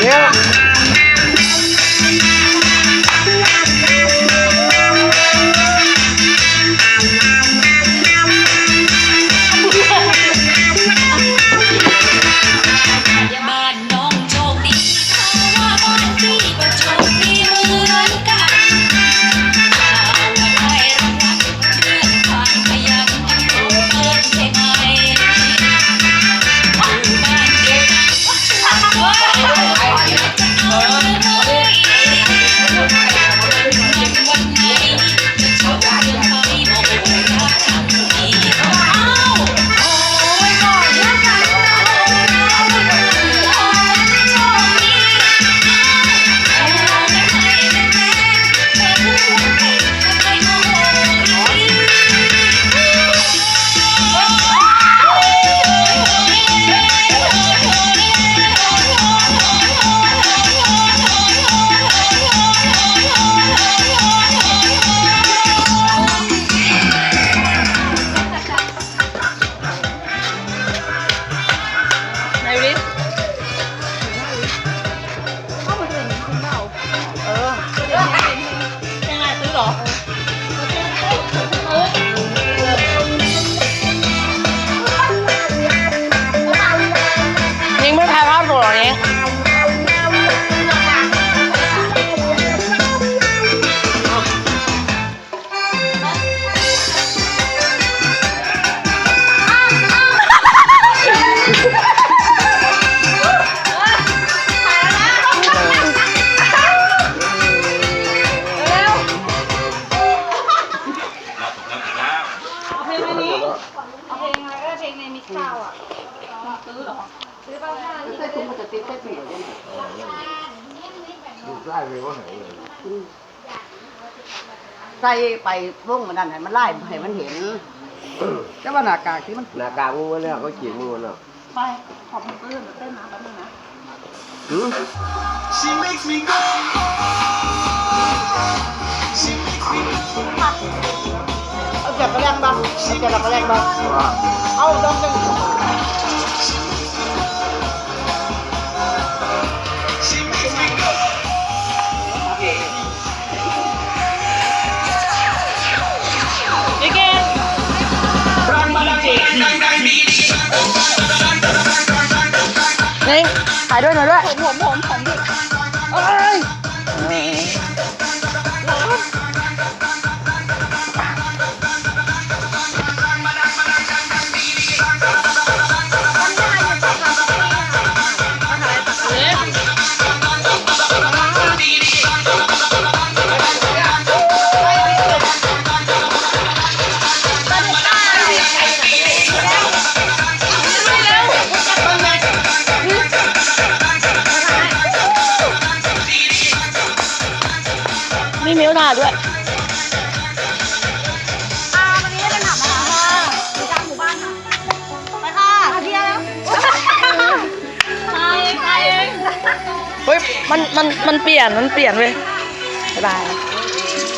Yeah. ข้าวอะซื้อเหรอซื้อบ้างข้าวใส่ถุงมันจะติดใส่ปีกเลยนะดูไล่ไปว่าไหนเลยใส่ไปวงมันนั่นให้มันไล่ให้มันเห็นแต่ว่าหน้ากากที่มันหน้ากากมึงมาแล้วเขาเขียนมึงมาแล้วไปขอบคุณตื้นเต้นน้ำแป๊บนึงนะ She makes me go. She makes me go. เอาเก็บกระแลงบ้างเอาเก็บกระแลงบ้างว่าเอาต้องต้อง She makes me go. นี่ง Bang bang bang bang bang beat. นี่ถ่ายด้วยหน่อยด้วยผมผมผมผม มีมิวถ่ายด้วยอ่าวันนี้เป็นถามนะคะอยู่กลางหมู่บ้านค่ะไปค่ะเที่ยวแล้วใครใครเอง เฮ้ยมันมันมันเปลี่ยนมันเปลี่ยนเว้ยบ๊ายบาย